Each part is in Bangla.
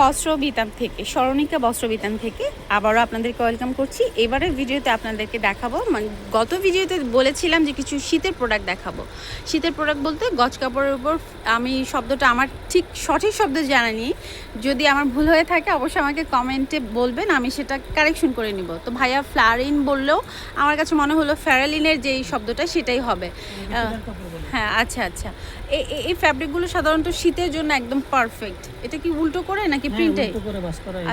বস্ত্র বিতান থেকে স্মরণিকা বস্ত্র বিতান থেকে আবারও আপনাদেরকে ওয়েলকাম করছি। এবারের ভিডিওতে আপনাদেরকে দেখাবো মানে গত ভিডিওতে বলেছিলাম যে কিছু শীতের প্রোডাক্ট দেখাবো। শীতের প্রোডাক্ট বলতে গজ কাপড়ের উপর আমি শব্দটা আমার ঠিক সঠিক শব্দ জানা জানানি যদি আমার ভুল হয়ে থাকে অবশ্যই আমাকে কমেন্টে বলবেন আমি সেটা কারেকশন করে নিব। তো ভাইয়া ফ্লারিন বললেও আমার কাছে মনে হলো ফ্যারালিনের যেই শব্দটা সেটাই হবে। হ্যাঁ আচ্ছা আচ্ছা। এই ফ্যাব্রিকগুলো সাধারণত শীতের জন্য একদম পারফেক্ট এটা কি উল্টো করে নাকি প্রিন্টে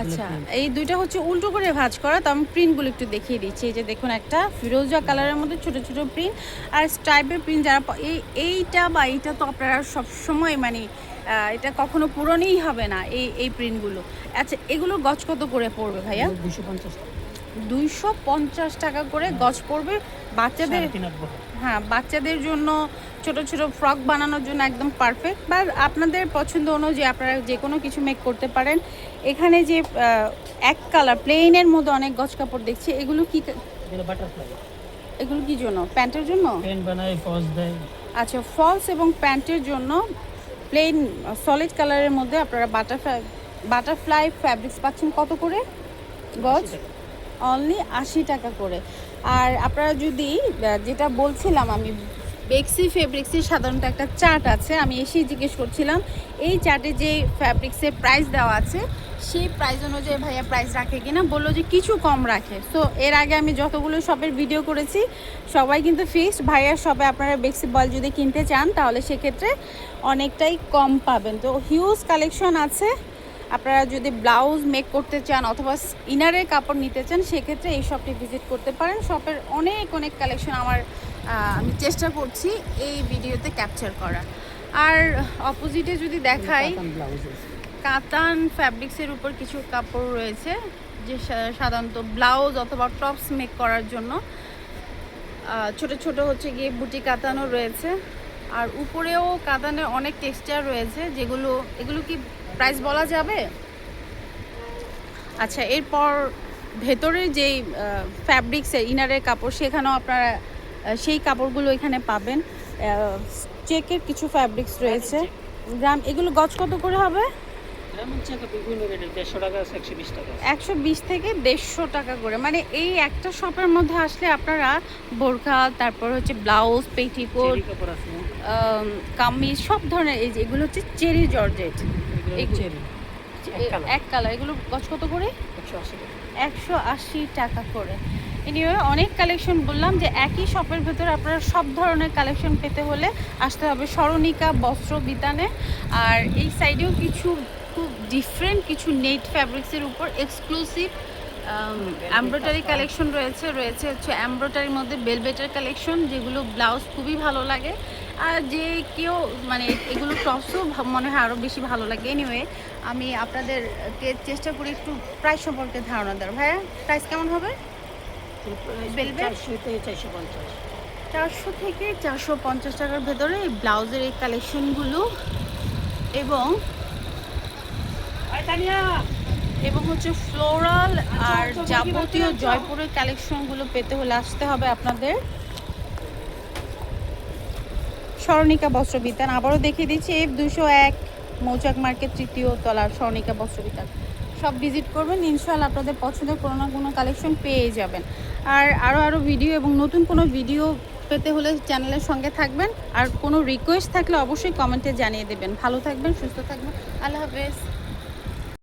আচ্ছা এই দুইটা হচ্ছে উল্টো করে ভাঁজ করা তো আমি প্রিন্টগুলো একটু দেখিয়ে দিচ্ছি। এই যে দেখুন একটা ফিরোজা কালারের মধ্যে ছোট ছোট প্রিন্ট আর স্ট্রাইপের প্রিন্ট যারা এই এইটা বা এইটা তো আপনারা সবসময় মানে এটা কখনো পূরণই হবে না এই এই প্রিন্টগুলো আচ্ছা এগুলো গজ কত করে পড়বে ভাইয়া? দুইশো পঞ্চাশ টাকা। করে গজ পড়বে বাচ্চাদের হ্যাঁ বাচ্চাদের জন্য ছোট ছোট ফ্রক বানানোর জন্য একদম পারফেক্ট। বা আপনাদের পছন্দ অনুযায়ী আপনারা যে কোনো কিছু মেক করতে পারেন। এখানে যে এক কালার প্লেনের মধ্যে অনেক গজ কাপড় দেখছি। এগুলো কি এগুলো কি জন্য? প্যান্টের জন্য? আচ্ছা ফলস এবং প্যান্টের জন্য প্লেন সলিড কালারের মধ্যে আপনারা বাটারফ্লাই বাটারফ্লাই ফ্যাব্রিক্স পাচ্ছেন কত করে? গজ? অনলি আশি টাকা করে। আর আপনারা যদি যেটা বলছিলাম আমি বেক্সি ফেব্রিক্সের সাধারণত একটা চার্ট আছে, আমি এসেই জিজ্ঞেস করছিলাম, এই চার্টে যে ফ্যাব্রিক্সের প্রাইস দেওয়া আছে, সেই প্রাইস অনুযায়ী ভাইয়া প্রাইস রাখে কিনা, বলল যে কিছু কম রাখে। সো এর আগে আমি যতগুলো শপের ভিডিও করেছি, সবাই কিন্তু ফিক্সড ভাইয়ার শপে আপনারা বেক্সি বল যদি কিনতে চান, তাহলে সেক্ষেত্রে অনেকটাই কম পাবেন। তো হিউজ কালেকশন আছে, আপনারা যদি ব্লাউজ মেক করতে চান অথবা ইনারের কাপড় নিতে চান, সেক্ষেত্রে এই শপটি ভিজিট করতে পারেন। শপের অনেক অনেক কালেকশন আমার আমি চেষ্টা করছি এই ভিডিওতে ক্যাপচার করার। আর অপোজিটে যদি দেখাই কাতান ফ্যাব্রিক্সের উপর কিছু কাপড় রয়েছে যে সাধারণত ব্লাউজ অথবা টপস মেক করার জন্য। ছোট ছোট হচ্ছে গিয়ে বুটি কাতানো রয়েছে। আর উপরেও কাতানের অনেক টেক্সচার রয়েছে যেগুলো এগুলো কি প্রাইস বলা যাবে? আচ্ছা এরপর ভেতরের যেই ফ্যাব্রিক্সের ইনারের কাপড় সেখানেও আপনারা সেই কাপড়গুলো এখানে পাবেন। চেকের কিছু ফ্যাব্রিক্স রয়েছে। গ্রাম এগুলো গজ কত করে হবে? একশো বিশ থেকে দেড়শো টাকা করে। মানে এই একটা শপের মধ্যে আসলে আপনারা বোরখা তারপর হচ্ছে ব্লাউজ পেটিকোট কামিজ সব ধরনের এই যে এগুলো হচ্ছে চেরি জর্জেট। এক কালার। এগুলো গছ কত করে? একশো আশি টাকা করে। এনিওয়ে অনেক কালেকশন বললাম যে একই শপের ভেতরে আপনারা সব ধরনের কালেকশন পেতে হলে আসতে হবে স্মরণিকা বস্ত্র, বিতানে। আর এই সাইডেও কিছু খুব ডিফারেন্ট কিছু নেট ফ্যাব্রিক্সের উপর এক্সক্লুসিভ এমব্রয়ডারি কালেকশন রয়েছে। রয়েছে হচ্ছে এমব্রয়ডারির মধ্যে বেলবেটের কালেকশন যেগুলো ব্লাউজ খুবই ভালো লাগে। আর যে কেউ মানে এগুলো টপসও মনে হয় আরও বেশি ভালো লাগে। এনিওয়ে আমি আপনাদেরকে চেষ্টা করি একটু প্রাইস সম্পর্কে ধারণা দেওয়ার। ভাইয়া প্রাইস কেমন হবে? চারশো থেকে চারশো পঞ্চাশ টাকার ভেতরে এই ব্লাউজের এই কালেকশনগুলো এবং এবং হচ্ছে ফ্লোরাল আর যাবতীয় জয়পুরের কালেকশনগুলো পেতে হলে আসতে হবে আপনাদের। স্মরণিকা বস্ত্র বিতান আবারও দেখিয়ে দিচ্ছি এফ দুশো এক, মৌচাক মার্কেট তৃতীয় তলার স্বর্ণিকা বস্ত্র বিতান সব ভিজিট করবেন ইনশাল্লাহ আপনাদের পছন্দের কোনো না কোনো কালেকশন পেয়ে যাবেন। আর আরও আরও ভিডিও এবং নতুন কোনো ভিডিও পেতে হলে চ্যানেলের সঙ্গে থাকবেন। আর কোনো রিকোয়েস্ট থাকলে অবশ্যই কমেন্টে জানিয়ে দেবেন। ভালো থাকবেন, সুস্থ থাকবেন। আল্লাহ হাফেজ।